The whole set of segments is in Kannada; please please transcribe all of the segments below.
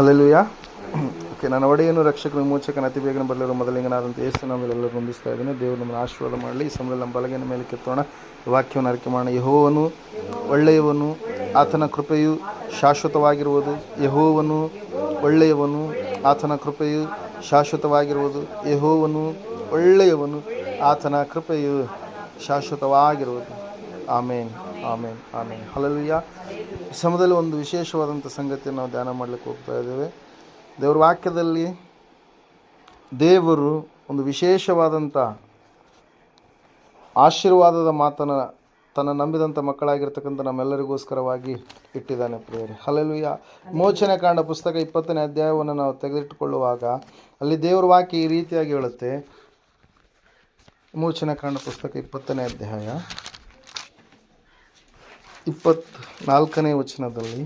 ಹಲಲುಯ ಓಕೆ ನನ್ನ ಒಡೆಯನು ರಕ್ಷಕ ವಿಮೋಚಕನ ಅತಿ ಬೇಗನೆ ಬರಲಿರೋ ಮೊದಲಿಂಗನಾದಂಥ ಯೇಸು ನಾವೆಲ್ಲರೂ ಬಂಧಿಸ್ತಾ ಇದ್ದೇನೆ. ದೇವರು ನಮ್ಮನ್ನು ಆಶೀರ್ವಾದ ಮಾಡಲಿ. ಈ ಸಮಯದಲ್ಲಿ ನಮ್ಮ ಬಲಗಿನ ಮೇಲೆ ಕೆತ್ತೋಣ. ವಾಕ್ಯವನ್ನು ಅರಿಕೆ ಮಾಡೋಣ. ಯಹೋವನು ಒಳ್ಳೆಯವನು, ಆತನ ಕೃಪೆಯು ಶಾಶ್ವತವಾಗಿರುವುದು. ಯಹೋವನು ಒಳ್ಳೆಯವನು, ಆತನ ಕೃಪೆಯು ಶಾಶ್ವತವಾಗಿರುವುದು. ಯಹೋವನು ಒಳ್ಳೆಯವನು, ಆತನ ಕೃಪೆಯು ಶಾಶ್ವತವಾಗಿರುವುದು. ಆಮೇನ್. ಆಮೇನ್ ಆಮೇನ್. ಹಲಲುಯ್ಯ ಸಮಯದಲ್ಲಿ ಒಂದು ವಿಶೇಷವಾದಂಥ ಸಂಗತಿಯನ್ನು ನಾವು ಧ್ಯಾನ ಮಾಡಲಿಕ್ಕೆ ಹೋಗ್ತಾ ಇದ್ದೇವೆ. ದೇವರ ವಾಕ್ಯದಲ್ಲಿ ದೇವರು ಒಂದು ವಿಶೇಷವಾದಂಥ ಆಶೀರ್ವಾದದ ಮಾತನ್ನು ತನ್ನ ನಂಬಿದಂಥ ಮಕ್ಕಳಾಗಿರ್ತಕ್ಕಂಥ ನಮ್ಮೆಲ್ಲರಿಗೋಸ್ಕರವಾಗಿ ಇಟ್ಟಿದ್ದಾನೆ ಪ್ರಿಯರಿ. ಹಲಲುಯ್ಯ ಮೋಚನೆ ಕಾಂಡ ಪುಸ್ತಕ ಇಪ್ಪತ್ತನೇ ಅಧ್ಯಾಯವನ್ನು ನಾವು ತೆಗೆದಿಟ್ಟುಕೊಳ್ಳುವಾಗ ಅಲ್ಲಿ ದೇವರ ವಾಕ್ಯ ಈ ರೀತಿಯಾಗಿ ಹೇಳುತ್ತೆ. ಮೋಚನ ಕಾಂಡ ಪುಸ್ತಕ ಇಪ್ಪತ್ತನೇ ಅಧ್ಯಾಯ. ಇಪ್ಪತ್ನಾಲ್ಕನೇ ವಚನದಲ್ಲಿ,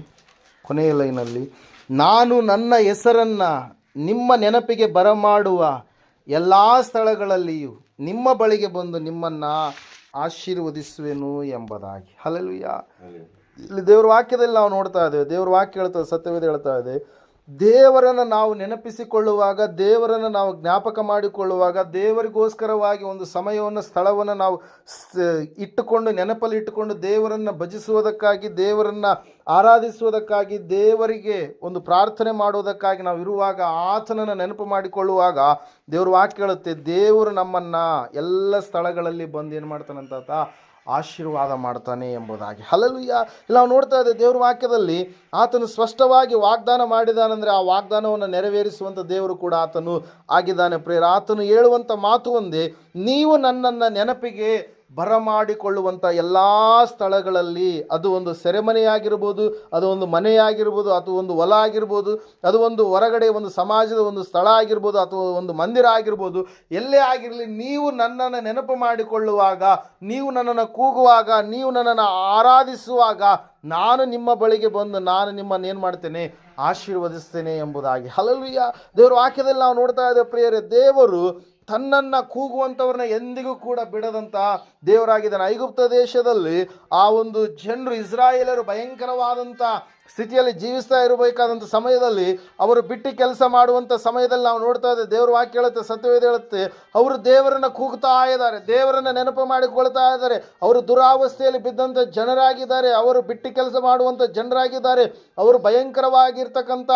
ಕೊನೆಯ ಲೈನಲ್ಲಿ, ನಾನು ನನ್ನ ಹೆಸರನ್ನು ನಿಮ್ಮ ನೆನಪಿಗೆ ಬರಮಾಡುವ ಎಲ್ಲ ಸ್ಥಳಗಳಲ್ಲಿಯೂ ನಿಮ್ಮ ಬಳಿಗೆ ಬಂದು ನಿಮ್ಮನ್ನು ಆಶೀರ್ವದಿಸುವೆನು ಎಂಬುದಾಗಿ. ಹಲಲುಯ್ಯ ಇಲ್ಲಿ ದೇವ್ರ ವಾಕ್ಯದಲ್ಲಿ ನಾವು ನೋಡ್ತಾ ಇದ್ದೇವೆ, ದೇವ್ರ ವಾಕ್ಯ ಹೇಳ್ತದೆ, ಸತ್ಯವೇದ ಹೇಳ್ತಾ ಇದೆ ದೇವರನ್ನು ನಾವು ನೆನಪಿಸಿಕೊಳ್ಳುವಾಗ, ದೇವರನ್ನು ನಾವು ಜ್ಞಾಪಕ ಮಾಡಿಕೊಳ್ಳುವಾಗ, ದೇವರಿಗೋಸ್ಕರವಾಗಿ ಒಂದು ಸಮಯವನ್ನು, ಸ್ಥಳವನ್ನು ನಾವು ಇಟ್ಟುಕೊಂಡು, ನೆನಪಲ್ಲಿ ಇಟ್ಟುಕೊಂಡು ದೇವರನ್ನು ಭಜಿಸುವುದಕ್ಕಾಗಿ, ದೇವರನ್ನು ಆರಾಧಿಸುವುದಕ್ಕಾಗಿ, ದೇವರಿಗೆ ಒಂದು ಪ್ರಾರ್ಥನೆ ಮಾಡುವುದಕ್ಕಾಗಿ ನಾವು ಇರುವಾಗ ಆತನನ್ನು ನೆನಪು ಮಾಡಿಕೊಳ್ಳುವಾಗ ದೇವರು ವಾಕ್ಯ ಹೇಳುತ್ತೆ, ದೇವರು ನಮ್ಮನ್ನು ಎಲ್ಲ ಸ್ಥಳಗಳಲ್ಲಿ ಬಂದು ಏನು ಮಾಡ್ತಾನಂತ ಆಶೀರ್ವಾದ ಮಾಡ್ತಾನೆ ಎಂಬುದಾಗಿ. ಹಲಲುಯ್ಯ ಇಲ್ಲಿ ನಾವು ನೋಡ್ತಾ ಇದ್ದೇವೆ ದೇವ್ರ ವಾಕ್ಯದಲ್ಲಿ ಆತನು ಸ್ಪಷ್ಟವಾಗಿ ವಾಗ್ದಾನ ಮಾಡಿದಾನಂದರೆ ಆ ವಾಗ್ದಾನವನ್ನು ನೆರವೇರಿಸುವಂಥ ದೇವರು ಕೂಡ ಆತನು ಆಗಿದ್ದಾನೆ. ಪ್ರೇರ ಆತನು ಹೇಳುವಂಥ ಮಾತು ಒಂದೇ, ನೀವು ನನ್ನನ್ನು ನೆನಪಿಗೆ ಬರಮಾಡಿಕೊಳ್ಳುವಂಥ ಎಲ್ಲ ಸ್ಥಳಗಳಲ್ಲಿ ಅದು ಒಂದು ಸೆರೆಮನೆಯಾಗಿರ್ಬೋದು ಅದು ಒಂದು ಮನೆಯಾಗಿರ್ಬೋದು ಅಥವಾ ಒಂದು ಹೊಲ ಆಗಿರ್ಬೋದು, ಅದು ಒಂದು ಹೊರಗಡೆ ಒಂದು ಸಮಾಜದ ಒಂದು ಸ್ಥಳ ಆಗಿರ್ಬೋದು, ಅಥವಾ ಒಂದು ಮಂದಿರ ಆಗಿರ್ಬೋದು, ಎಲ್ಲೇ ಆಗಿರಲಿ ನೀವು ನನ್ನನ್ನು ನೆನಪು ಮಾಡಿಕೊಳ್ಳುವಾಗ, ನೀವು ನನ್ನನ್ನು ಕೂಗುವಾಗ, ನೀವು ನನ್ನನ್ನು ಆರಾಧಿಸುವಾಗ ನಾನು ನಿಮ್ಮ ಬಳಿಗೆ ಬಂದು ನಾನು ನಿಮ್ಮನ್ನು ಏನು ಮಾಡ್ತೇನೆ? ಆಶೀರ್ವದಿಸ್ತೇನೆ ಎಂಬುದಾಗಿ. ಹಲಲುಯ್ಯ ದೇವರ ವಾಕ್ಯದಲ್ಲಿ ನಾವು ನೋಡ್ತಾ ಇದ್ದೇವೆ ಪ್ರಿಯರೇ, ದೇವರು ತನ್ನನ್ನು ಕೂಗುವಂಥವ್ರನ್ನ ಎಂದಿಗೂ ಕೂಡ ಬಿಡದಂಥ ದೇವರಾಗಿದ್ದಾನೆ. ಐಗುಪ್ತ ದೇಶದಲ್ಲಿ ಆ ಒಂದು ಜನರು ಇಸ್ರಾಯೇಲರು ಭಯಂಕರವಾದಂಥ ಸ್ಥಿತಿಯಲ್ಲಿ ಜೀವಿಸ್ತಾ ಇರಬೇಕಾದಂಥ ಸಮಯದಲ್ಲಿ ಅವರು ಬಿಟ್ಟು ಕೆಲಸ ಮಾಡುವಂಥ ಸಮಯದಲ್ಲಿ ನಾವು ನೋಡ್ತಾ ಇದ್ದೇವೆ. ದೇವರು ವಾಕ್ಯ ಹೇಳುತ್ತೆ, ಸತ್ಯವೇದ ಹೇಳುತ್ತೆ, ಅವರು ದೇವರನ್ನು ಕೂಗ್ತಾ ಇದ್ದಾರೆ, ದೇವರನ್ನು ನೆನಪು ಮಾಡಿಕೊಳ್ತಾ ಇದ್ದಾರೆ. ಅವರು ದುರಾವಸ್ಥೆಯಲ್ಲಿ ಬಿದ್ದಂಥ ಜನರಾಗಿದ್ದಾರೆ, ಅವರು ಬಿಟ್ಟು ಕೆಲಸ ಮಾಡುವಂಥ ಜನರಾಗಿದ್ದಾರೆ. ಅವರು ಭಯಂಕರವಾಗಿರ್ತಕ್ಕಂಥ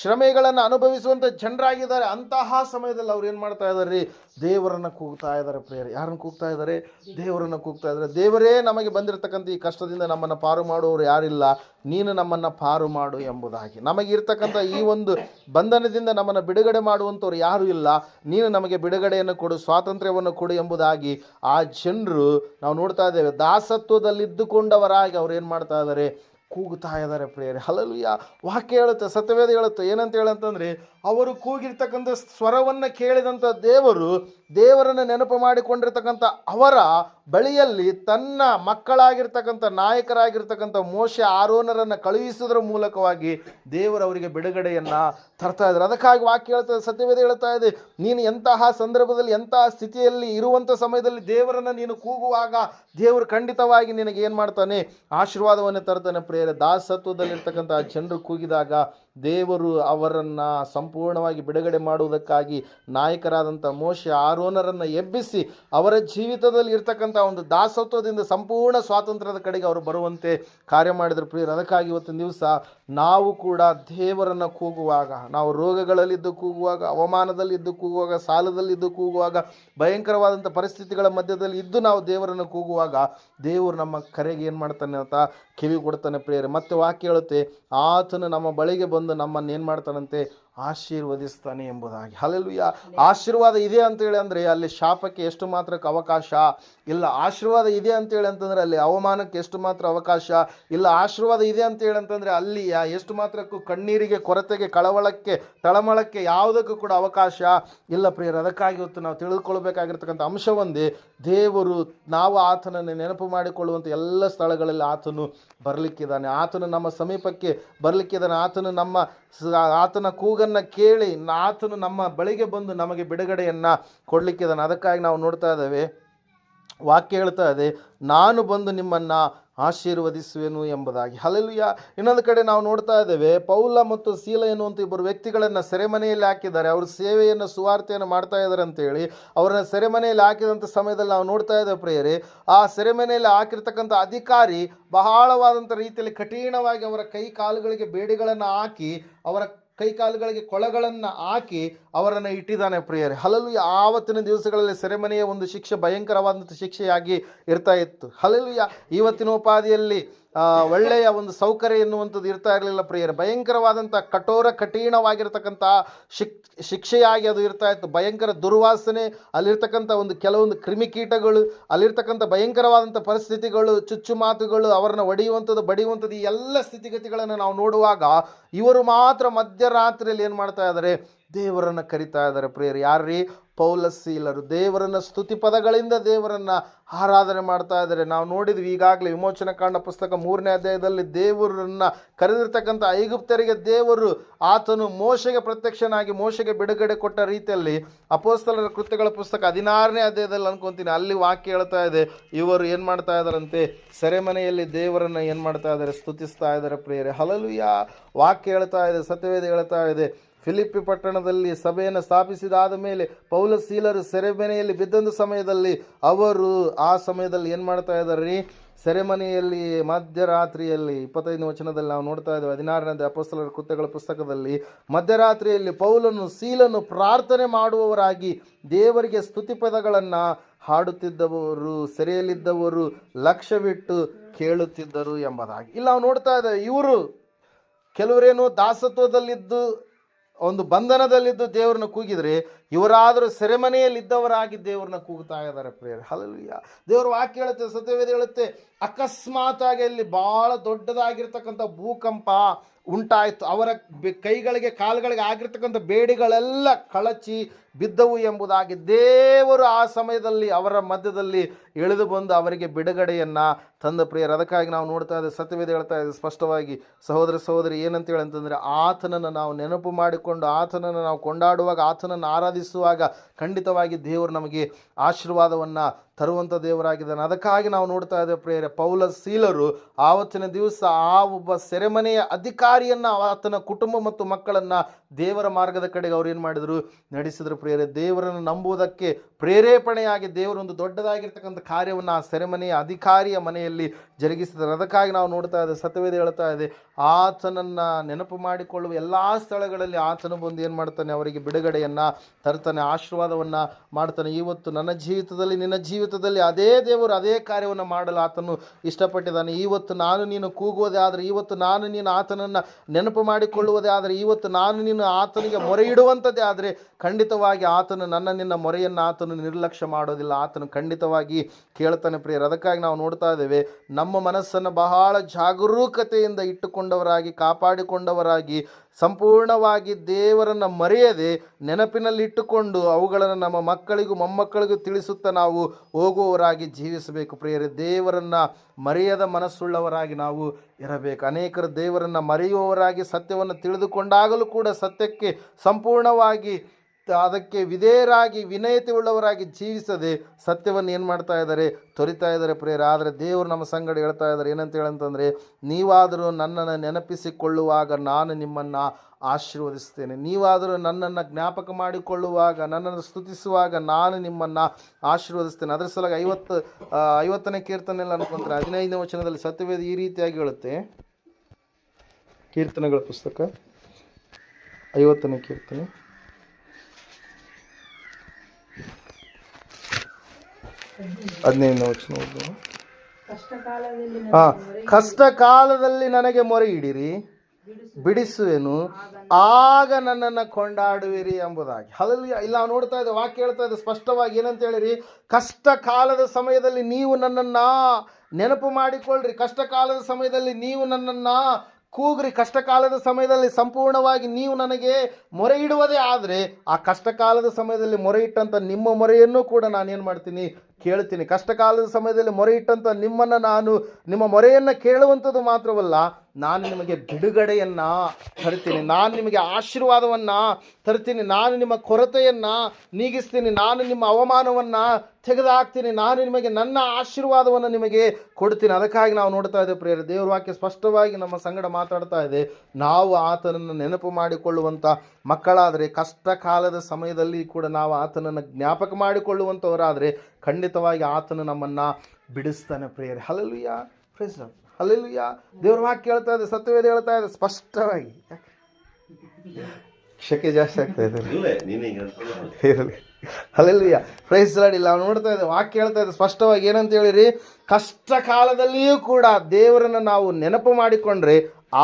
ಶ್ರಮೆಗಳನ್ನು ಅನುಭವಿಸುವಂಥ ಜನರಾಗಿದ್ದಾರೆ. ಅಂತಹ ಸಮಯದಲ್ಲಿ ಅವ್ರು ಏನು ಮಾಡ್ತಾ ಇದ್ದಾರೆ ರೀ ದೇವರನ್ನು ಕೂಗ್ತಾ ಇದ್ದಾರೆ ಪ್ರೇಯರ್. ಯಾರನ್ನು ಕೂಗ್ತಾ ಇದ್ದಾರೆ ದೇವರನ್ನು ಕೂಗ್ತಾ ಇದ್ದಾರೆ ದೇವರೇ ನಮಗೆ ಬಂದಿರತಕ್ಕಂಥ ಈ ಕಷ್ಟದಿಂದ ನಮ್ಮನ್ನು ಪಾರು ಮಾಡುವವರು ಯಾರಿಲ್ಲ. ನೀನು ನಮ್ಮನ್ನು ಪಾರು ಮಾಡು ಎಂಬುದಾಗಿ. ನಮಗೆ ಇರ್ತಕ್ಕಂಥ ಈ ಒಂದು ಬಂಧನದಿಂದ ನಮ್ಮನ್ನು ಬಿಡುಗಡೆ ಮಾಡುವಂಥವ್ರು ಯಾರೂ ಇಲ್ಲ. ನೀನು ನಮಗೆ ಬಿಡುಗಡೆಯನ್ನು ಕೊಡು, ಸ್ವಾತಂತ್ರ್ಯವನ್ನು ಕೊಡು ಎಂಬುದಾಗಿ ಆ ಜನರು ನಾವು ನೋಡ್ತಾ ಇದ್ದೇವೆ. ದಾಸತ್ವದಲ್ಲಿದ್ದುಕೊಂಡವರಾಗಿ ಅವ್ರು ಏನು ಮಾಡ್ತಾ ಇದ್ದಾರೆ ಕೂಗುತ್ತಾ ಇದ್ದಾರೆ ಪ್ರೇಯರ್. ಯಾ ವಾಕ್ಯ ಹೇಳುತ್ತೆ, ಸತ್ಯವೇದ ಹೇಳುತ್ತೆ, ಏನಂತ ಹೇಳಂತಂದ್ರೆ, ಅವರು ಕೂಗಿರ್ತಕ್ಕಂಥ ಸ್ವರವನ್ನು ಕೇಳಿದಂಥ ದೇವರು ದೇವರನ್ನು ನೆನಪು ಮಾಡಿಕೊಂಡಿರ್ತಕ್ಕಂಥ ಅವರ ಬಳಿಯಲ್ಲಿ ತನ್ನ ಮಕ್ಕಳಾಗಿರ್ತಕ್ಕಂಥ ನಾಯಕರಾಗಿರ್ತಕ್ಕಂಥ ಮೋಶ ಆರೋನರನ್ನು ಕಳುಹಿಸೋದ್ರ ಮೂಲಕವಾಗಿ ದೇವರು ಅವರಿಗೆ ಬಿಡುಗಡೆಯನ್ನು ತರ್ತಾ ಇದ್ದಾರೆ. ಅದಕ್ಕಾಗಿ ವಾಕ್ಯ ಹೇಳ್ತದೆ ಸತ್ಯವೇದ ಹೇಳ್ತಾ ಇದೆ, ನೀನು ಎಂತಹ ಸಂದರ್ಭದಲ್ಲಿ, ಎಂತಹ ಸ್ಥಿತಿಯಲ್ಲಿ ಇರುವಂಥ ಸಮಯದಲ್ಲಿ ದೇವರನ್ನು ನೀನು ಕೂಗುವಾಗ ದೇವರು ಖಂಡಿತವಾಗಿ ನಿನಗೆ ಏನು ಮಾಡ್ತಾನೆ? ಆಶೀರ್ವಾದವನ್ನು ತರ್ತಾನೆ ಪ್ರೇರ ದಾಸತ್ವದಲ್ಲಿರ್ತಕ್ಕಂಥ ಜನರು ಕೂಗಿದಾಗ ದೇವರು ಅವರನ್ನು ಸಂಪೂರ್ಣವಾಗಿ ಬಿಡುಗಡೆ ಮಾಡುವುದಕ್ಕಾಗಿ ನಾಯಕರಾದಂಥ ಮೋಶ ಆರೋನರನ್ನು ಎಬ್ಬಿಸಿ ಅವರ ಜೀವಿತದಲ್ಲಿ ಇರ್ತಕ್ಕಂಥ ಒಂದು ದಾಸತ್ವದಿಂದ ಸಂಪೂರ್ಣ ಸ್ವಾತಂತ್ರ್ಯದ ಕಡೆಗೆ ಅವರು ಬರುವಂತೆ ಕಾರ್ಯ ಮಾಡಿದರು. ಪ್ರಿಯರು, ಅದಕ್ಕಾಗಿ ಇವತ್ತಿನ ದಿವಸ ನಾವು ಕೂಡ ದೇವರನ್ನು ಕೂಗುವಾಗ, ನಾವು ರೋಗಗಳಲ್ಲಿದ್ದು ಕೂಗುವಾಗ, ಅವಮಾನದಲ್ಲಿದ್ದು ಕೂಗುವಾಗ, ಸಾಲದಲ್ಲಿದ್ದು ಕೂಗುವಾಗ, ಭಯಂಕರವಾದಂಥ ಪರಿಸ್ಥಿತಿಗಳ ಮಧ್ಯದಲ್ಲಿ ಇದ್ದು ನಾವು ದೇವರನ್ನು ಕೂಗುವಾಗ ದೇವರು ನಮ್ಮ ಕರೆಗೆ ಏನು ಮಾಡ್ತಾನೆ ಅಂತ ಕಿವಿ ಕೊಡ್ತಾನೆ ಪ್ರಿಯರು, ಮತ್ತೆ ವಾಕ್ಯ ಹೇಳುತ್ತೆ, ಆತನು ನಮ್ಮ ಬಳಿಗೆ ಬಂದು ನಮ್ಮನ್ನು ಏನು ಮಾಡ್ತಾನಂತೆ? ಆಶೀರ್ವದಿಸ್ತಾನೆ ಎಂಬುದಾಗಿ. ಹಲಲುಯ್ಯ ಆಶೀರ್ವಾದ ಇದೆ ಅಂತೇಳಿ ಅಂದರೆ ಅಲ್ಲಿ ಶಾಪಕ್ಕೆ ಎಷ್ಟು ಮಾತ್ರಕ್ಕೆ ಅವಕಾಶ? ಇಲ್ಲ ಆಶೀರ್ವಾದ ಇದೆ ಅಂತೇಳಿ ಅಂತಂದರೆ ಅಲ್ಲಿ ಅವಮಾನಕ್ಕೆ ಎಷ್ಟು ಮಾತ್ರ ಅವಕಾಶ? ಇಲ್ಲ ಆಶೀರ್ವಾದ ಇದೆ ಅಂತೇಳಿ ಅಂತಂದರೆ ಅಲ್ಲಿ ಎಷ್ಟು ಮಾತ್ರಕ್ಕೂ ಕಣ್ಣೀರಿಗೆ ಕೊರತೆಗೆ ಕಳವಳಕ್ಕೆ ತಳಮಳಕ್ಕೆ ಯಾವುದಕ್ಕೂ ಕೂಡ ಅವಕಾಶ ಇಲ್ಲ ಪ್ರಿಯರು. ಅದಕ್ಕಾಗಿ ಇವತ್ತು ನಾವು ತಿಳಿದುಕೊಳ್ಬೇಕಾಗಿರ್ತಕ್ಕಂಥ ಅಂಶ ಒಂದೇ ದೇವರು ನಾವು ಆತನನ್ನು ನೆನಪು ಮಾಡಿಕೊಳ್ಳುವಂಥ ಎಲ್ಲ ಸ್ಥಳಗಳಲ್ಲಿ ಆತನು ಬರಲಿಕ್ಕಿದ್ದಾನೆ. ಆತನು ನಮ್ಮ ಸಮೀಪಕ್ಕೆ ಬರಲಿಕ್ಕಿದ್ದಾನೆ. ಆತನು ನಮ್ಮ ಆತನ ಕೂಗನ್ನು ಕೇಳಿ ಆತನು ನಮ್ಮ ಬಳಿಗೆ ಬಂದು ನಮಗೆ ಬಿಡುಗಡೆಯನ್ನು ಕೊಡಲಿಕ್ಕಿದ್ದಾನೆ ಅದಕ್ಕಾಗಿ ನಾವು ನೋಡ್ತಾ ಇದ್ದೇವೆ. ವಾಕ್ಯ ಹೇಳ್ತಾ ಇದೆ, ನಾನು ಬಂದು ನಿಮ್ಮನ್ನು ಆಶೀರ್ವದಿಸುವೆನು ಎಂಬುದಾಗಿ. ಹಲಲುಯ ಇನ್ನೊಂದು ಕಡೆ ನಾವು ನೋಡ್ತಾ ಇದ್ದೇವೆ, ಪೌಲ ಮತ್ತು ಸೀಲ ಎನ್ನುವಂಥ ಇಬ್ಬರು ವ್ಯಕ್ತಿಗಳನ್ನು ಸೆರೆಮನೆಯಲ್ಲಿ ಹಾಕಿದ್ದಾರೆ. ಅವರು ಸೇವೆಯನ್ನು, ಸುವಾರ್ತೆಯನ್ನು ಮಾಡ್ತಾ ಇದ್ದಾರೆ ಅಂತೇಳಿ ಅವರನ್ನ ಸೆರೆಮನೆಯಲ್ಲಿ ಹಾಕಿದಂಥ ಸಮಯದಲ್ಲಿ ನಾವು ನೋಡ್ತಾ ಇದ್ದೇವೆ ಪ್ರಿಯರೇ, ಆ ಸೆರೆಮನೆಯಲ್ಲಿ ಹಾಕಿರ್ತಕ್ಕಂಥ ಅಧಿಕಾರಿ ಬಹಳವಾದಂಥ ರೀತಿಯಲ್ಲಿ ಕಠಿಣವಾಗಿ ಅವರ ಕೈ ಕಾಲುಗಳಿಗೆ ಬೇಡಿಗಳನ್ನು ಹಾಕಿ ಅವರ ಕೈ ಕಾಲುಗಳಿಗೆ ಕೊಳಗಳನ್ನು ಹಾಕಿ ಅವರನ್ನು ಇಟ್ಟಿದ್ದಾನೆ ಪ್ರಿಯರೇ. ಹಲಲು ಆವತ್ತಿನ ದಿವಸಗಳಲ್ಲಿ ಸೆರೆಮನೆಯ ಒಂದು ಶಿಕ್ಷೆ, ಭಯಂಕರವಾದಂಥ ಶಿಕ್ಷೆಯಾಗಿ ಇರ್ತಾ ಇತ್ತು. ಹಲಲು ಇವತ್ತಿನ ಉಪಾಧಿಯಲ್ಲಿ ಒಳ್ಳೆಯ ಒಂದು ಸೌಕರ್ಯ ಎನ್ನುವಂಥದ್ದು ಇರ್ತಾ ಇರಲಿಲ್ಲ ಪ್ರಿಯರು. ಭಯಂಕರವಾದಂಥ ಕಠೋರ, ಕಠಿಣವಾಗಿರ್ತಕ್ಕಂಥ ಶಿಕ್, ಶಿಕ್ಷೆಯಾಗಿ ಅದು ಇರ್ತಾ ಇತ್ತು. ಭಯಂಕರ ದುರ್ವಾಸನೆ, ಅಲ್ಲಿರ್ತಕ್ಕಂಥ ಒಂದು ಕೆಲವೊಂದು ಕ್ರಿಮಿಕೀಟಗಳು, ಅಲ್ಲಿರ್ತಕ್ಕಂಥ ಭಯಂಕರವಾದಂಥ ಪರಿಸ್ಥಿತಿಗಳು, ಚುಚ್ಚು ಮಾತುಗಳು, ಅವರನ್ನು ಒಡೆಯುವಂಥದ್ದು, ಬಡಿಯುವಂಥದ್ದು, ಈ ಎಲ್ಲ ಸ್ಥಿತಿಗತಿಗಳನ್ನು ನಾವು ನೋಡುವಾಗ ಇವರು ಮಾತ್ರ ಮಧ್ಯರಾತ್ರಿಯಲ್ಲಿ ಏನು ಮಾಡ್ತಾ ಇದ್ದಾರೆ? ದೇವರನ್ನು ಕರಿತಾ ಇದ್ದಾರೆ ಪ್ರಿಯರು. ಯಾರ್ರೀ? ಪೌಲಸ್ಸೀಲರು ದೇವರನ್ನ ಸ್ತುತಿ ಪದಗಳಿಂದ ದೇವರನ್ನ ಆರಾಧನೆ ಮಾಡ್ತಾ ಇದ್ದಾರೆ. ನಾವು ನೋಡಿದ್ವಿ ಈಗಾಗಲೇ ವಿಮೋಚನ ಕಾಂಡ ಪುಸ್ತಕ ಮೂರನೇ ಅಧ್ಯಾಯದಲ್ಲಿ ದೇವರನ್ನ ಕರೆದಿರ್ತಕ್ಕಂಥ ಐಗುಪ್ತರಿಗೆ ದೇವರು ಆತನು ಮೋಶೆಗೆ ಪ್ರತ್ಯಕ್ಷನಾಗಿ ಮೋಶೆಗೆ ಬಿಡುಗಡೆ ಕೊಟ್ಟ ರೀತಿಯಲ್ಲಿ ಅಪೋಸ್ತಲರ ಕೃತ್ಯಗಳ ಪುಸ್ತಕ ಹದಿನಾರನೇ ಅಧ್ಯಾಯದಲ್ಲಿ ಅನ್ಕೊಂತೀನಿ. ಅಲ್ಲಿ ವಾಕ್ಯ ಹೇಳ್ತಾ ಇದೆ, ಇವರು ಏನು ಮಾಡ್ತಾ ಇದ್ದಾರಂತೆ? ಸೆರೆಮನೆಯಲ್ಲಿ ದೇವರನ್ನ ಏನು ಮಾಡ್ತಾ ಇದ್ದಾರೆ? ಸ್ತುತಿಸ್ತಾ ಇದ್ದಾರೆ ಪ್ರಿಯರೇ. ಯಾ ವಾಕ್ಯ ಹೇಳ್ತಾ ಇದೆ, ಸತ್ಯವೇದ ಹೇಳ್ತಾ ಇದೆ. ಫಿಲಿಪ್ಪಿ ಪಟ್ಟಣದಲ್ಲಿ ಸಭೆಯನ್ನು ಸ್ಥಾಪಿಸಿದಾದ ಮೇಲೆ ಪೌಲ ಸೀಲರು ಸೆರೆಮನೆಯಲ್ಲಿ ಬಿದ್ದಂಥ ಸಮಯದಲ್ಲಿ ಅವರು ಆ ಸಮಯದಲ್ಲಿ ಏನು ಮಾಡ್ತಾ ಇದ್ದಾರೆ ಸೆರೆಮನೆಯಲ್ಲಿ ಮಧ್ಯರಾತ್ರಿಯಲ್ಲಿ ಇಪ್ಪತ್ತೈದು ವಚನದಲ್ಲಿ ನಾವು ನೋಡ್ತಾ ಇದ್ದೇವೆ ಹದಿನಾರನೇ ಅಪಸ್ತಲರ ಕೃತ್ಯಗಳ ಪುಸ್ತಕದಲ್ಲಿ, ಮಧ್ಯರಾತ್ರಿಯಲ್ಲಿ ಪೌಲನು ಸೀಲನ್ನು ಪ್ರಾರ್ಥನೆ ಮಾಡುವವರಾಗಿ ದೇವರಿಗೆ ಸ್ತುತಿ ಪದಗಳನ್ನು ಹಾಡುತ್ತಿದ್ದವರು, ಸೆರೆಯಲ್ಲಿದ್ದವರು ಲಕ್ಷ್ಯವಿಟ್ಟು ಕೇಳುತ್ತಿದ್ದರು ಎಂಬುದಾಗಿ. ಇಲ್ಲಿ ನಾವು ನೋಡ್ತಾ ಇದ್ದೇವೆ, ಇವರು ಕೆಲವರೇನು ದಾಸತ್ವದಲ್ಲಿದ್ದು ಒಂದು ಬಂಧನದಲ್ಲಿದ್ದು ದೇವ್ರನ್ನ ಕೂಗಿದರೆ, ಇವರಾದರೂ ಸೆರೆಮನೆಯಲ್ಲಿದ್ದವರಾಗಿ ದೇವ್ರನ್ನ ಕೂಗ್ತಾ ಇದ್ದಾರೆ ಪ್ರೇಯರ್. ಹಲಲುಯ್ಯ ದೇವ್ರ ವಾಕ್ಯ ಹೇಳುತ್ತೆ, ಸತ್ಯವೇದ ಹೇಳುತ್ತೆ, ಅಕಸ್ಮಾತಾಗಿ ಅಲ್ಲಿ ಭಾಳ ದೊಡ್ಡದಾಗಿರ್ತಕ್ಕಂಥ ಭೂಕಂಪ ಉಂಟಾಯಿತು. ಅವರ ಕೈಗಳಿಗೆ, ಕಾಲುಗಳಿಗೆ ಆಗಿರ್ತಕ್ಕಂಥ ಬೇಡಿಗಳೆಲ್ಲ ಕಳಚಿ ಬಿದ್ದವು ಎಂಬುದಾಗಿ ದೇವರು ಆ ಸಮಯದಲ್ಲಿ ಅವರ ಮಧ್ಯದಲ್ಲಿ ಇಳಿದು ಬಂದು ಅವರಿಗೆ ಬಿಡುಗಡೆಯನ್ನು ತಂದ ಪ್ರಿಯರು. ಅದಕ್ಕಾಗಿ ನಾವು ನೋಡ್ತಾ ಇದ್ದೇವೆ ಸತ್ಯವೇದ ಹೇಳ್ತಾ ಇದ್ದೆ ಸ್ಪಷ್ಟವಾಗಿ, ಸಹೋದರ, ಸಹೋದರಿ ಏನಂತ ಹೇಳಂತಂದರೆ ಆತನನ್ನು ನಾವು ನೆನಪು ಮಾಡಿಕೊಂಡು, ಆತನನ್ನು ನಾವು ಕೊಂಡಾಡುವಾಗ, ಆತನನ್ನು ಆರಾಧಿಸುವಾಗ ಖಂಡಿತವಾಗಿ ದೇವರು ನಮಗೆ ಆಶೀರ್ವಾದವನ್ನು ತರುವಂಥ ದೇವರಾಗಿದ್ದಾನೆ. ಅದಕ್ಕಾಗಿ ನಾವು ನೋಡ್ತಾ ಇದ್ದೇವೆ ಪ್ರೇರೆ ಪೌಲ ಸೀಲರು ಆವತ್ತಿನ ದಿವಸ ಆ ಒಬ್ಬ ಸೆರೆಮನೆಯ ಅಧಿಕಾರಿಯನ್ನು ಆತನ ಕುಟುಂಬ ಮತ್ತು ಮಕ್ಕಳನ್ನು ದೇವರ ಮಾರ್ಗದ ಕಡೆಗೆ ಅವ್ರು ಏನು ಮಾಡಿದರು? ನಡೆಸಿದ್ರು ಪ್ರೇರೆ ದೇವರನ್ನು ನಂಬುವುದಕ್ಕೆ ಪ್ರೇರೇಪಣೆಯಾಗಿ ದೇವರೊಂದು ದೊಡ್ಡದಾಗಿರ್ತಕ್ಕಂಥ ಕಾರ್ಯವನ್ನು ಆ ಸೆರೆಮನೆಯ ಅಧಿಕಾರಿಯ ಮನೆಯಲ್ಲಿ ಜರುಗಿಸಿದರು. ಅದಕ್ಕಾಗಿ ನಾವು ನೋಡ್ತಾ ಇದ್ದೇವೆ ಸತ್ಯವೇದ ಹೇಳ್ತಾ ಇದೆ, ಆತನನ್ನು ನೆನಪು ಮಾಡಿಕೊಳ್ಳುವ ಎಲ್ಲ ಸ್ಥಳಗಳಲ್ಲಿ ಆತನು ಬಂದು ಏನು ಮಾಡ್ತಾನೆ? ಅವರಿಗೆ ಬಿಡುಗಡೆಯನ್ನು ತರ್ತಾನೆ, ಆಶೀರ್ವಾದವನ್ನು ಮಾಡ್ತಾನೆ. ಇವತ್ತು ನನ್ನ ಜೀವಿತದಲ್ಲಿ, ನಿನ್ನ ಜೀವಿತದಲ್ಲಿ ಅದೇ ದೇವರು ಅದೇ ಕಾರ್ಯವನ್ನು ಮಾಡಲು ಆತನು ಇಷ್ಟಪಟ್ಟಿದ್ದಾನೆ. ಇವತ್ತು ನಾನು ನೀನು ಕೂಗುವುದೇ ಆದರೆ, ಇವತ್ತು ನಾನು ನೀನು ಆತನನ್ನು ನೆನಪು ಮಾಡಿಕೊಳ್ಳುವುದೇ ಆದರೆ, ಇವತ್ತು ನಾನು ನೀನು ಆತನಿಗೆ ಮೊರೆ ಇಡುವಂಥದ್ದೇ ಆದರೆ ಖಂಡಿತವಾಗಿ ಆತನು ನನ್ನ ನಿನ್ನ ಮೊರೆಯನ್ನು ಆತನು ನಿರ್ಲಕ್ಷ್ಯ ಮಾಡೋದಿಲ್ಲ. ಆತನು ಖಂಡಿತವಾಗಿ ಕೇಳ್ತಾನೆ ಪ್ರಿಯರು ಅದಕ್ಕಾಗಿ ನಾವು ನೋಡ್ತಾ ಇದ್ದೇವೆ, ನಮ್ಮ ಮನಸ್ಸನ್ನು ಬಹಳ ಜಾಗರೂಕತೆಯಿಂದ ಇಟ್ಟುಕೊಂಡವರಾಗಿ, ಕಾಪಾಡಿಕೊಂಡವರಾಗಿ ಸಂಪೂರ್ಣವಾಗಿ ದೇವರನ್ನು ಮರೆಯದೆ ನೆನಪಿನಲ್ಲಿಟ್ಟುಕೊಂಡು ಅವುಗಳನ್ನು ನಮ್ಮ ಮಕ್ಕಳಿಗೂ ಮೊಮ್ಮಕ್ಕಳಿಗೂ ತಿಳಿಸುತ್ತಾ ನಾವು ಹೋಗುವವರಾಗಿ ಜೀವಿಸಬೇಕು. ಪ್ರಿಯರೇ, ದೇವರನ್ನು ಮರೆಯದ ಮನಸ್ಸುಳ್ಳವರಾಗಿ ನಾವು ಇರಬೇಕು. ಅನೇಕರು ದೇವರನ್ನು ಮರೆಯುವವರಾಗಿ ಸತ್ಯವನ್ನು ತಿಳಿದುಕೊಂಡಾಗಲೂ ಕೂಡ ಸತ್ಯಕ್ಕೆ ಸಂಪೂರ್ಣವಾಗಿ ಅದಕ್ಕೆ ವಿಧೇಯರಾಗಿ ವಿನಯತೆ ಉಳ್ಳವರಾಗಿ ಜೀವಿಸದೆ ಸತ್ಯವನ್ನು ಏನು ಮಾಡ್ತಾ ಇದ್ದಾರೆ? ತೊರಿತಾ ಇದ್ದಾರೆ ಪ್ರೇರ ಆದರೆ ದೇವರು ನಮ್ಮ ಸಂಗಡ ಹೇಳ್ತಾ ಇದ್ದಾರೆ, ಏನಂತ ಹೇಳಂತಂದರೆ, ನೀವಾದರೂ ನನ್ನನ್ನು ನೆನಪಿಸಿಕೊಳ್ಳುವಾಗ ನಾನು ನಿಮ್ಮನ್ನು ಆಶೀರ್ವದಿಸ್ತೇನೆ ನೀವಾದರೂ ನನ್ನನ್ನು ಜ್ಞಾಪಕ ಮಾಡಿಕೊಳ್ಳುವಾಗ, ನನ್ನನ್ನು ಸ್ತುತಿಸುವಾಗ ನಾನು ನಿಮ್ಮನ್ನು ಆಶೀರ್ವದಿಸ್ತೇನೆ ಅದರ ಸಲುವಾಗಿ ಐವತ್ತು ಐವತ್ತನೇ ಕೀರ್ತನೆಲ್ಲ ಅನ್ಕೊಂತಾರೆ ಹದಿನೈದನೇ ವಚನದಲ್ಲಿ ಸತ್ಯವೇದ ಈ ರೀತಿಯಾಗಿ ಹೇಳುತ್ತೆ. ಕೀರ್ತನೆಗಳ ಪುಸ್ತಕ. ಐವತ್ತನೇ ಕೀರ್ತನೆ. ಹದಿನೈದನೇ ವಚನ ಹಾ ಕಷ್ಟ ಕಾಲದಲ್ಲಿ ನನಗೆ ಮೊರೆ ಇಡಿರಿ. ಬಿಡಿಸುವೆನು ಆಗ ನನ್ನನ್ನು ಕೊಂಡಾಡುವಿರಿ ಎಂಬುದಾಗಿ. ಅಲ್ಲಿ ಇಲ್ಲ ನೋಡ್ತಾ ಇದ್ದೆ ವಾಕ್ಯ ಹೇಳ್ತಾ ಇದೆ ಸ್ಪಷ್ಟವಾಗಿ ಏನಂತ ಹೇಳಿರಿ? ಕಷ್ಟ ಕಾಲದ ಸಮಯದಲ್ಲಿ ನೀವು ನನ್ನನ್ನು ನೆನಪು ಮಾಡಿಕೊಳ್ಳ್ರಿ ಕಷ್ಟ ಕಾಲದ ಸಮಯದಲ್ಲಿ ನೀವು ನನ್ನನ್ನು ಕೂಗ್ರಿ. ಕಷ್ಟ ಕಾಲದ ಸಮಯದಲ್ಲಿ ಸಂಪೂರ್ಣವಾಗಿ ನೀವು ನನಗೆ ಮೊರೆ ಇಡುವುದೇ ಆದರೆ ಆ ಕಷ್ಟ ಕಾಲದ ಸಮಯದಲ್ಲಿ ಮೊರೆ ಇಟ್ಟಂಥ ನಿಮ್ಮ ಮೊರೆಯನ್ನು ಕೂಡ ನಾನೇನು ಮಾಡ್ತೀನಿ? ಕೇಳ್ತೀನಿ. ಕಷ್ಟಕಾಲದ ಸಮಯದಲ್ಲಿ ಮೊರೆ ಇಟ್ಟಂಥ ನಿಮ್ಮನ್ನು ನಾನು ನಿಮ್ಮ ಮೊರೆಯನ್ನು ಕೇಳುವಂಥದ್ದು ಮಾತ್ರವಲ್ಲ ನಾನು ನಿಮಗೆ ಬಿಡುಗಡೆಯನ್ನು ತರ್ತೀನಿ. ನಾನು ನಿಮಗೆ ಆಶೀರ್ವಾದವನ್ನು ತರ್ತೀನಿ. ನಾನು ನಿಮ್ಮ ಕೊರತೆಯನ್ನು ನೀಗಿಸ್ತೀನಿ. ನಾನು ನಿಮ್ಮ ಅವಮಾನವನ್ನು ತೆಗೆದುಹಾಕ್ತೀನಿ ನಾನು ನಿಮಗೆ ನನ್ನ ಆಶೀರ್ವಾದವನ್ನು ನಿಮಗೆ ಕೊಡ್ತೀನಿ. ಅದಕ್ಕಾಗಿ ನಾವು ನೋಡ್ತಾ ಇದ್ದೇವೆ ಪ್ರಿಯರ, ದೇವ್ರ ವಾಕ್ಯ ಸ್ಪಷ್ಟವಾಗಿ ನಮ್ಮ ಸಂಗಡ ಮಾತಾಡ್ತಾ ಇದೆ. ನಾವು ಆತನನ್ನು ನೆನಪು ಮಾಡಿಕೊಳ್ಳುವಂಥ ಮಕ್ಕಳಾದರೆ ಕಷ್ಟ ಕಾಲದ ಸಮಯದಲ್ಲಿ ಕೂಡ ನಾವು ಆತನನ್ನು ಜ್ಞಾಪಕ ಮಾಡಿಕೊಳ್ಳುವಂಥವರಾದರೆ ಖಂಡಿತವಾಗಿ ಆತನು ನಮ್ಮನ್ನು ಬಿಡಿಸ್ತಾನೆ ಪ್ರಿಯರೇ. ಹಲಲುಯ್ಯ ಪ್ರೇಸ್ ಹಲಲುಯ್ಯ ದೇವ್ರ ವಾಕ್ಯ ಕೇಳ್ತಾ ಇದೆ ಸತ್ಯವೇದ ಹೇಳ್ತಾ ಇದೆ ಸ್ಪಷ್ಟವಾಗಿ. ಶಕೆ ಜಾಸ್ತಿ ಆಗ್ತಾ ಇದೆ. ಅಲ್ಲೆಲ್ಲಿಯಾ ಪ್ರೈಸ್ ಇಲ್ಲ ಅವ್ನು ನೋಡ್ತಾ ಇದ್ದೆ ವಾಕ್ಯ ಹೇಳ್ತಾ ಇದೆ ಸ್ಪಷ್ಟವಾಗಿ ಏನಂತ ಹೇಳಿರಿ? ಕಷ್ಟ ಕಾಲದಲ್ಲಿಯೂ ಕೂಡ ದೇವರನ್ನು ನಾವು ನೆನಪು ಮಾಡಿಕೊಂಡ್ರೆ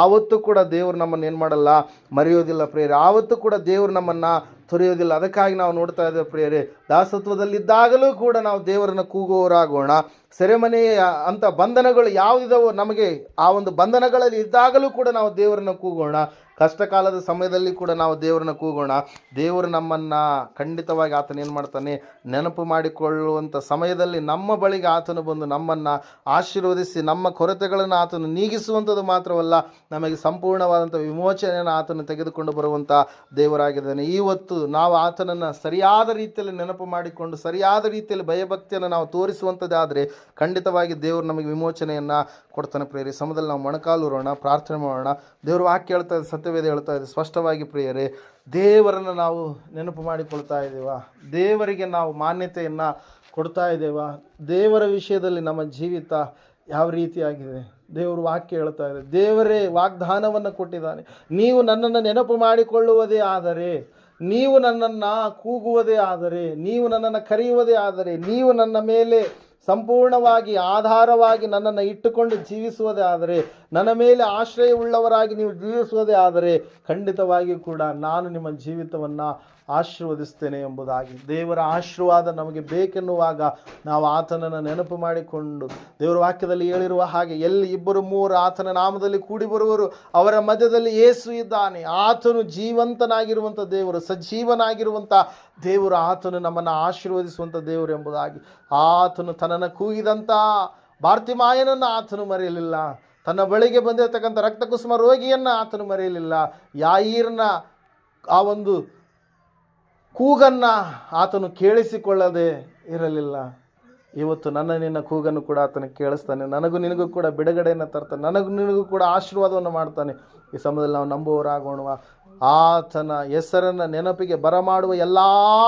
ಆವತ್ತು ಕೂಡ ದೇವರು ನಮ್ಮನ್ನು ಏನು ಮಾಡಲ್ಲ, ಮರೆಯೋದಿಲ್ಲ ಪ್ರೇರೆ ಆವತ್ತು ಕೂಡ ದೇವರು ನಮ್ಮನ್ನು ತೊರೆಯೋದಿಲ್ಲ. ಅದಕ್ಕಾಗಿ ನಾವು ನೋಡ್ತಾ ಇದ್ದೇವೆ ಪ್ರಿಯರೇ. ದಾಸತ್ವದಲ್ಲಿದ್ದಾಗಲೂ ಕೂಡ ನಾವು ದೇವರನ್ನು ಕೂಗುವವರಾಗೋಣ ಸೆರೆಮನೆಯ ಅಂಥ ಬಂಧನಗಳು ಯಾವುದಿದಾವೋ ನಮಗೆ ಆ ಒಂದು ಬಂಧನಗಳಲ್ಲಿ ಇದ್ದಾಗಲೂ ಕೂಡ ನಾವು ದೇವರನ್ನು ಕೂಗೋಣ. ಕಷ್ಟ ಕಾಲದ ಸಮಯದಲ್ಲಿ ಕೂಡ ನಾವು ದೇವರನ್ನ ಕೂಗೋಣ. ದೇವರು ನಮ್ಮನ್ನು ಖಂಡಿತವಾಗಿ ಆತನ ಏನು ಮಾಡ್ತಾನೆ? ನೆನಪು ಮಾಡಿಕೊಳ್ಳುವಂಥ ಸಮಯದಲ್ಲಿ ನಮ್ಮ ಬಳಿಗೆ ಆತನು ಬಂದು ನಮ್ಮನ್ನು ಆಶೀರ್ವದಿಸಿ, ನಮ್ಮ ಕೊರತೆಗಳನ್ನು ಆತನು ನೀಗಿಸುವಂಥದ್ದು ಮಾತ್ರವಲ್ಲ, ನಮಗೆ ಸಂಪೂರ್ಣವಾದಂಥ ವಿಮೋಚನೆಯನ್ನು ಆತನು ತೆಗೆದುಕೊಂಡು ಬರುವಂಥ ದೇವರಾಗಿದ್ದಾನೆ. ಇವತ್ತು ನಾವು ಆತನನ್ನು ಸರಿಯಾದ ರೀತಿಯಲ್ಲಿ ನೆನಪು ಮಾಡಿಕೊಂಡು, ಸರಿಯಾದ ರೀತಿಯಲ್ಲಿ ಭಯಭಕ್ತಿಯನ್ನು ನಾವು ತೋರಿಸುವಂಥದ್ದಾದರೆ ಖಂಡಿತವಾಗಿ ದೇವರು ನಮಗೆ ವಿಮೋಚನೆಯನ್ನು ಕೊಡ್ತಾನೆ ಪ್ರೇರಿ ಸಮದಲ್ಲಿ ನಾವು ಮೊಣಕಾಲೂರೋಣ ಪ್ರಾರ್ಥನೆ ಮಾಡೋಣ. ದೇವರು ವಾಕ್ಯ ಹೇಳ್ತಾ ಇದೆ ಸತ್ಯವೇದ ಹೇಳ್ತಾ ಇದೆ, ಸ್ಪಷ್ಟವಾಗಿ ಪ್ರಿಯರೇ, ದೇವರನ್ನು ನಾವು ನೆನಪು ಮಾಡಿಕೊಳ್ತಾ ಇದ್ದೇವಾ? ದೇವರಿಗೆ ನಾವು ಮಾನ್ಯತೆಯನ್ನು ಕೊಡ್ತಾ ಇದ್ದೇವಾ? ದೇವರ ವಿಷಯದಲ್ಲಿ ನಮ್ಮ ಜೀವಿತ ಯಾವ ರೀತಿಯಾಗಿದೆ? ದೇವರು ವಾಕ್ಯ ಹೇಳ್ತಾ ಇದೆ, ದೇವರೇ ವಾಗ್ದಾನವನ್ನು ಕೊಟ್ಟಿದ್ದಾನೆ. ನೀವು ನನ್ನನ್ನು ನೆನಪು ಮಾಡಿಕೊಳ್ಳುವುದೇ ಆದರೆ, ನೀವು ನನ್ನನ್ನು ಕೂಗುವುದೇ ಆದರೆ, ನೀವು ನನ್ನನ್ನು ಕರೆಯುವುದೇ ಆದರೆ, ನೀವು ನನ್ನ ಮೇಲೆ ಸಂಪೂರ್ಣವಾಗಿ ಆಧಾರವಾಗಿ ನನ್ನನ್ನು ಇಟ್ಟುಕೊಂಡು ಜೀವಿಸುವುದೇ ಆದರೆ ನನ್ನ ಮೇಲೆ ಆಶ್ರಯವುಳ್ಳವರಾಗಿ ನೀವು ಜೀವಿಸುವುದೇ ಆದರೆ ಖಂಡಿತವಾಗಿ ಕೂಡ ನಾನು ನಿಮ್ಮ ಜೀವಿತವನ್ನು ಆಶೀರ್ವದಿಸ್ತೇನೆ ಎಂಬುದಾಗಿ. ದೇವರ ಆಶೀರ್ವಾದ ನಮಗೆ ಬೇಕೆನ್ನುವಾಗ ನಾವು ಆತನನ್ನು ನೆನಪು ಮಾಡಿಕೊಂಡು ದೇವರ ವಾಕ್ಯದಲ್ಲಿ ಹೇಳಿರುವ ಹಾಗೆ ಎಲ್ಲಿ ಇಬ್ಬರು ಮೂವರು ಆತನ ನಾಮದಲ್ಲಿ ಕೂಡಿ ಬರುವರು, ಅವರ ಮಧ್ಯದಲ್ಲಿ ಏಸು ಇದ್ದಾನೆ. ಆತನು ಜೀವಂತನಾಗಿರುವಂಥ ದೇವರು ಸಜೀವನಾಗಿರುವಂಥ ದೇವರು ಆತನು ನಮ್ಮನ್ನು ಆಶೀರ್ವದಿಸುವಂಥ ದೇವರು ಎಂಬುದಾಗಿ. ಆತನು ತನ್ನನ್ನು ಕೂಗಿದಂಥ ಭಾರತಿ ಮಾಯನನ್ನು ಆತನು ಮರೆಯಲಿಲ್ಲ. ತನ್ನ ಬಳಿಗೆ ಬಂದಿರತಕ್ಕಂಥ ರಕ್ತಕುಸುಮ ರೋಗಿಯನ್ನು ಆತನು ಮರೆಯಲಿಲ್ಲ. ಯಾಯಿರ್ನ ಆ ಒಂದು ಕೂಗನ್ನು ಆತನು ಕೇಳಿಸಿಕೊಳ್ಳದೆ ಇರಲಿಲ್ಲ. ಇವತ್ತು ನನ್ನ ನಿನ್ನ ಕೂಗನ್ನು ಕೂಡ ಆತನು ಕೇಳಿಸ್ತಾನೆ. ನನಗೂ ನಿನಗೂ ಕೂಡ ಬಿಡುಗಡೆಯನ್ನು ತರ್ತಾನೆ. ನನಗೂ ನಿನಗೂ ಕೂಡ ಆಶೀರ್ವಾದವನ್ನು ಮಾಡ್ತಾನೆ. ಈ ಸಮಯದಲ್ಲಿ ನಾವು ನಂಬುವವರಾಗೋಣ ಆತನ ಹೆಸರನ್ನು ನೆನಪಿಗೆ ಬರಮಾಡುವ ಎಲ್ಲ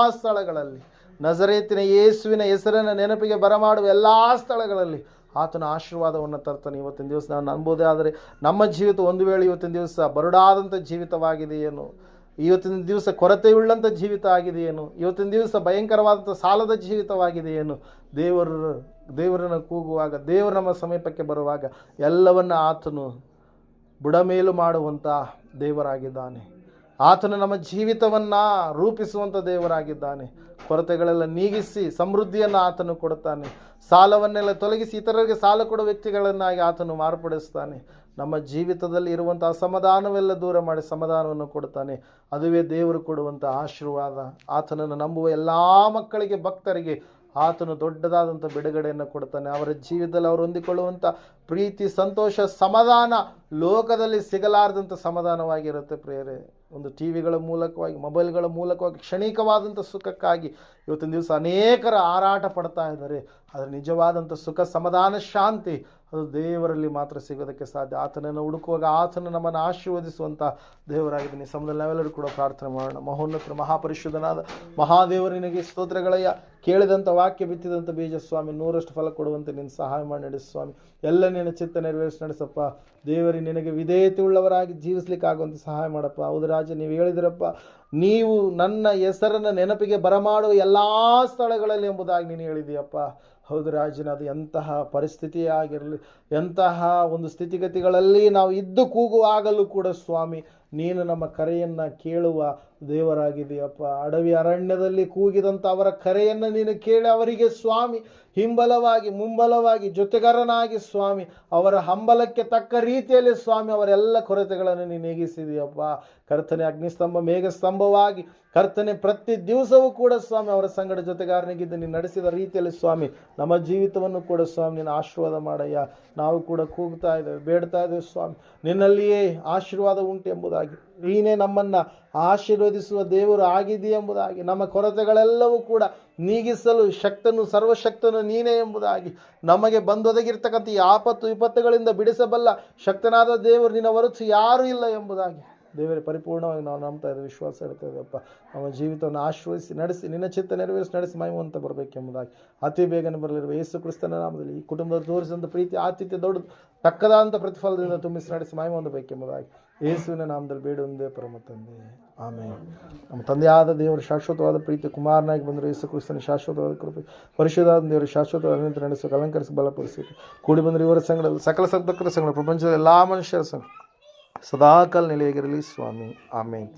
ಸ್ಥಳಗಳಲ್ಲಿ, ನಜರೇತಿನ ಯೇಸುವಿನ ಹೆಸರನ್ನು ನೆನಪಿಗೆ ಬರಮಾಡುವ ಎಲ್ಲ ಸ್ಥಳಗಳಲ್ಲಿ ಆತನ ಆಶೀರ್ವಾದವನ್ನು ತರ್ತಾನೆ ಇವತ್ತಿನ ದಿವಸ. ನಾನು ನಂಬೋದೇ ಆದರೆ ನಮ್ಮ ಜೀವಿತ ಒಂದು ವೇಳೆ ಇವತ್ತಿನ ದಿವಸ ಬರುಡಾದಂಥ ಜೀವಿತವಾಗಿದೆಯೇನು? ಇವತ್ತಿನ ದಿವಸ ಕೊರತೆಯುಳ್ಳಂಥ ಜೀವಿತ ಆಗಿದೆಯೇನು? ಇವತ್ತಿನ ದಿವಸ ಭಯಂಕರವಾದಂಥ ಸಾಲದ ಜೀವಿತವಾಗಿದೆಯೇನು? ದೇವರು, ದೇವರನ್ನು ಕೂಗುವಾಗ, ದೇವರು ನಮ್ಮ ಸಮೀಪಕ್ಕೆ ಬರುವಾಗ ಎಲ್ಲವನ್ನು ಆತನು ಬುಡಮೇಲು ಮಾಡುವಂಥ ದೇವರಾಗಿದ್ದಾನೆ. ಆತನು ನಮ್ಮ ಜೀವಿತವನ್ನು ರೂಪಿಸುವಂಥ ದೇವರಾಗಿದ್ದಾನೆ. ಕೊರತೆಗಳೆಲ್ಲ ನೀಗಿಸಿ ಸಮೃದ್ಧಿಯನ್ನು ಆತನು ಕೊಡುತ್ತಾನೆ. ಸಾಲವನ್ನೆಲ್ಲ ತೊಲಗಿಸಿ ಇತರರಿಗೆ ಸಾಲ ಕೊಡುವ ವ್ಯಕ್ತಿಗಳನ್ನಾಗಿ ಆತನು ಮಾರ್ಪಡಿಸ್ತಾನೆ. ನಮ್ಮ ಜೀವಿತದಲ್ಲಿ ಇರುವಂಥ ಅಸಮಾಧಾನವೆಲ್ಲ ದೂರ ಮಾಡಿ ಸಮಾಧಾನವನ್ನು ಕೊಡುತ್ತಾನೆ. ಅದುವೇ ದೇವರು ಕೊಡುವಂಥ ಆಶೀರ್ವಾದ. ಆತನನ್ನು ನಂಬುವ ಎಲ್ಲ ಮಕ್ಕಳಿಗೆ, ಭಕ್ತರಿಗೆ ಆತನು ದೊಡ್ಡದಾದಂಥ ಬಿಡುಗಡೆಯನ್ನು ಕೊಡ್ತಾನೆ ಅವರ ಜೀವಿತದಲ್ಲಿ ಅವರು ಹೊಂದಿಕೊಳ್ಳುವಂಥ ಪ್ರೀತಿ, ಸಂತೋಷ, ಸಮಾಧಾನ ಲೋಕದಲ್ಲಿ ಸಿಗಲಾರದಂಥ ಸಮಾಧಾನವಾಗಿರುತ್ತೆ ಪ್ರೇರೆ ಒಂದು ಟಿ ವಿಗಳ ಮೂಲಕವಾಗಿ, ಮೊಬೈಲ್ಗಳ ಮೂಲಕವಾಗಿ ಕ್ಷಣಿಕವಾದಂಥ ಸುಖಕ್ಕಾಗಿ ಇವತ್ತಿನ ದಿವಸ ಅನೇಕರ ಹಾರಾಟ ಪಡ್ತಾ ಇದ್ದಾರೆ. ಆದರೆ ನಿಜವಾದಂಥ ಸುಖ, ಸಮಾಧಾನ, ಶಾಂತಿ ಅದು ದೇವರಲ್ಲಿ ಮಾತ್ರ ಸಿಗೋದಕ್ಕೆ ಸಾಧ್ಯ. ಆತನನ್ನು ಹುಡುಕುವಾಗ ಆತನ ನಮ್ಮನ್ನು ಆಶೀರ್ವದಿಸುವಂಥ ದೇವರಾಗಿದ್ದೀನಿ. ಸಮಯದಲ್ಲಿ ನಾವೆಲ್ಲರೂ ಕೂಡ ಪ್ರಾರ್ಥನೆ ಮಾಡೋಣ. ಮಹೋನ್ನತ, ಮಹಾಪರಿಶುದ್ಧನಾದ ಮಹಾದೇವರಿನಿಗೆ ಸ್ತೋತ್ರಗಳಯ್ಯ. ಕೇಳಿದಂಥ ವಾಕ್ಯ ಬಿತ್ತಿದಂಥ ಬೀಜ ಸ್ವಾಮಿ ನೂರಷ್ಟು ಫಲ ಕೊಡುವಂತೆ ನಿನ್ನ ಸಹಾಯ ಮಾಡಿ ನಡೆಸು ಸ್ವಾಮಿ. ಎಲ್ಲ ನಿನ್ನ ಚಿತ್ತ ನೆರವೇರಿಸಿ ನಡೆಸಪ್ಪ. ದೇವರಿ, ನಿನಗೆ ವಿಧೇಯತೆ ಉಳ್ಳವರಾಗಿ ಜೀವಿಸ್ಲಿಕ್ಕಾಗುವಂಥ ಸಹಾಯ ಮಾಡಪ್ಪ. ಹೌದು ರಾಜ, ನೀವು ಹೇಳಿದಿರಪ್ಪ. ನೀವು ನನ್ನ ಹೆಸರನ್ನು ನೆನಪಿಗೆ ಬರಮಾಡುವ ಎಲ್ಲ ಸ್ಥಳಗಳಲ್ಲಿ ಎಂಬುದಾಗಿ ನೀನು ಹೇಳಿದೆಯಪ್ಪ ಹೌದು ರಾಜನ, ಅದು ಎಂತಹ ಪರಿಸ್ಥಿತಿ ಆಗಿರಲಿ ಎಂತಹ ಒಂದು ಸ್ಥಿತಿಗತಿಗಳಲ್ಲಿ ನಾವು ಇದ್ದು ಕೂಗುವಾಗಲೂ ಕೂಡ ಸ್ವಾಮಿ, ನೀನು ನಮ್ಮ ಕರೆಯನ್ನು ಕೇಳುವ ದೇವರಾಗಿದೆಯಪ್ಪ ಅಡವಿ ಅರಣ್ಯದಲ್ಲಿ ಕೂಗಿದಂಥ ಅವರ ಕರೆಯನ್ನು ನೀನು ಕೇಳಿ ಅವರಿಗೆ ಸ್ವಾಮಿ, ಹಿಂಬಲವಾಗಿ, ಮುಂಬಲವಾಗಿ, ಜೊತೆಗಾರನಾಗಿ ಸ್ವಾಮಿ, ಅವರ ಹಂಬಲಕ್ಕೆ ತಕ್ಕ ರೀತಿಯಲ್ಲಿ ಸ್ವಾಮಿ, ಅವರೆಲ್ಲ ಕೊರತೆಗಳನ್ನು ನೀನು ನೀಗಿಸಿದೆಯಪ್ಪ ಕರ್ತನೆ ಅಗ್ನಿಸ್ತಂಭ ಮೇಘಸ್ತಂಭವಾಗಿ ಕರ್ತನೆ ಪ್ರತಿ ದಿವಸವೂ ಕೂಡ ಸ್ವಾಮಿ ಅವರ ಸಂಗಡ ಜೊತೆಗಾರನಿಗಿದ್ದು ನೀನು ನಡೆಸಿದ ರೀತಿಯಲ್ಲಿ ಸ್ವಾಮಿ ನಮ್ಮ ಜೀವಿತವನ್ನು ಕೂಡ ಸ್ವಾಮಿ ನೀನು ಆಶೀರ್ವಾದ ಮಾಡಯ್ಯ. ನಾವು ಕೂಡ ಕೂಗ್ತಾ ಇದ್ದೇವೆ, ಬೇಡ್ತಾ ಇದ್ದೇವೆ ಸ್ವಾಮಿ. ನಿನ್ನಲ್ಲಿಯೇ ಆಶೀರ್ವಾದ ಉಂಟು ಎಂಬುದಾಗಿ. ನೀನೇ ನಮ್ಮನ್ನು ಆಶೀರ್ವದಿಸುವ ದೇವರು ಆಗಿದೆ ಎಂಬುದಾಗಿ. ನಮ್ಮ ಕೊರತೆಗಳೆಲ್ಲವೂ ಕೂಡ ನೀಗಿಸಲು ಶಕ್ತನು, ಸರ್ವಶಕ್ತನು ನೀನೇ ಎಂಬುದಾಗಿ. ನಮಗೆ ಬಂದೊದಗಿರ್ತಕ್ಕಂಥ ಆಪತ್ತು, ವಿಪತ್ತುಗಳಿಂದ ಬಿಡಿಸಬಲ್ಲ ಶಕ್ತನಾದ ದೇವರು ನಿನ್ನ ಹೊರತು ಯಾರೂ ಇಲ್ಲ ಎಂಬುದಾಗಿ. ದೇವರೇ, ಪರಿಪೂರ್ಣವಾಗಿ ನಾವು ನಂಬ್ತಾ ಇದ್ದೇವೆ, ವಿಶ್ವಾಸ ಇಡ್ತಾ ಇದ್ದೇವಪ್ಪ ನಮ್ಮ ಜೀವಿತವನ್ನು ಆಶ್ರಯಿಸಿ, ನಡೆಸಿ, ನಿನ್ನ ಚಿತ್ತ ನೆರವೇರಿಸಿ, ನಡೆಸಿ ಮೈಮುವಂತ ಬರಬೇಕೆಂಬುದಾಗಿ ಅತಿ ಬೇಗನೆ ಬರಲಿರುವ ಯೇಸು ಕ್ರಿಸ್ತನ ನಾಮದಲ್ಲಿ ಈ ಕುಟುಂಬದವರು ತೋರಿಸಿದಂಥ ಪ್ರೀತಿ, ಆತಿಥ್ಯ, ದೊಡ್ಡ, ತಕ್ಕದಾದಂಥ ಪ್ರತಿಫಲದಿಂದ ತುಂಬಿಸಿ, ನಡೆಸಿ ಮೈ ಹೊಂದಬೇಕೆಂಬುದಾಗಿ ಯೇಸುವಿನ ನಾಮದಲ್ಲಿ ಬೇಡೊಂದೇ ಪರಮ ತಂದೆ. ಆಮೇಲೆ ನಮ್ಮ ತಂದೆಯಾದ ದೇವರು, ಶಾಶ್ವತವಾದ ಪ್ರೀತಿ, ಕುಮಾರನಾಗಿ ಬಂದರು ಯೇಸು ಕ್ರಿಸ್ತನ ಶಾಶ್ವತವಾದ ಕೃಪೆ ಪರಿಶುದ್ಧಾದ ದೇವರು ಶಾಶ್ವತವಾದ ನಿಂತು ನಡೆಸಿ, ಅಲಂಕರಿಸಿ, ಬಲಪಡಿಸಿ. ಕೂಡಿ ಬಂದರು ಇವರ ಸಂಘ ಸಕಲ ಸದ್ದಕ್ಕರ ಸಂಗಡ ಪ್ರಪಂಚದ ಎಲ್ಲ ಮನುಷ್ಯರ ಸಂಘ ಸದಾಕಾಲ ನೆಲೆಯಾಗಿರಲಿ ಸ್ವಾಮಿ ಆಮೇನ್